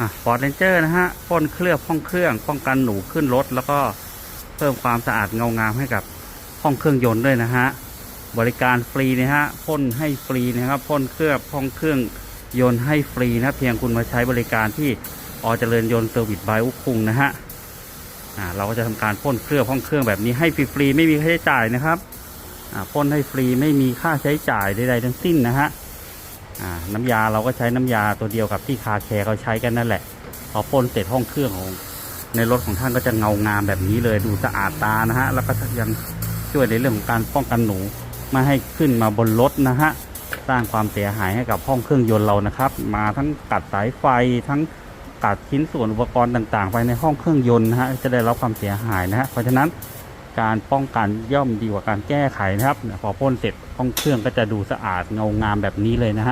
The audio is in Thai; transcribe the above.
อะฟอร์ดเรนเจอร์นะฮะพ่นเคลือบห้องเครื่อง ป้องกันหนูขึ้นรถ แล้วก็เพิ่มความสะอาดเงางามให้กับห้องเครื่องยนต์ด้วยนะฮะบริการฟรีนะฮะพ่นให้ฟรีนะครับพ่นเคลือบห้องเครื่องยนต์ให้ฟรีนะเพียงคุณมาใช้บริการที่อเจริญยนต์เซอร์วิสบายอุคุงนะฮะอ่าเราก็จะทำการพ่นเคลือบห้องเครื่องแบบนี้ให้ฟรีๆไม่มีค่าใช้จ่ายนะครับอ่าพ่นให้ฟรีไม่มีค่าใช้จ่ายใดๆทั้งสิ้นนะฮะ น้ำยาเราก็ใช้น้ำยาตัวเดียวกับที่คาแคร์เขาใช้กันนั่นแหละ พอพ่นเสร็จห้องเครื่องของในรถของท่านก็จะเงางามแบบนี้เลยดูสะอาดตานะฮะ แล้วก็ยังช่วยในเรื่องของการป้องกันหนูไม่ให้ขึ้นมาบนรถนะฮะ สร้างความเสียหายให้กับห้องเครื่องยนต์เรานะครับ มาทั้งกัดสายไฟทั้งกัดชิ้นส่วนอุปกรณ์ต่างๆ ไปในห้องเครื่องยนต์นะฮะจะได้รับความเสียหายนะฮะเพราะฉะนั้นการป้องกันย่อมดีกว่าการแก้ไขนะครับพอพ่นเสร็จห้องเครื่องก็จะดูสะอาดเงางามแบบนี้เลยนะฮะ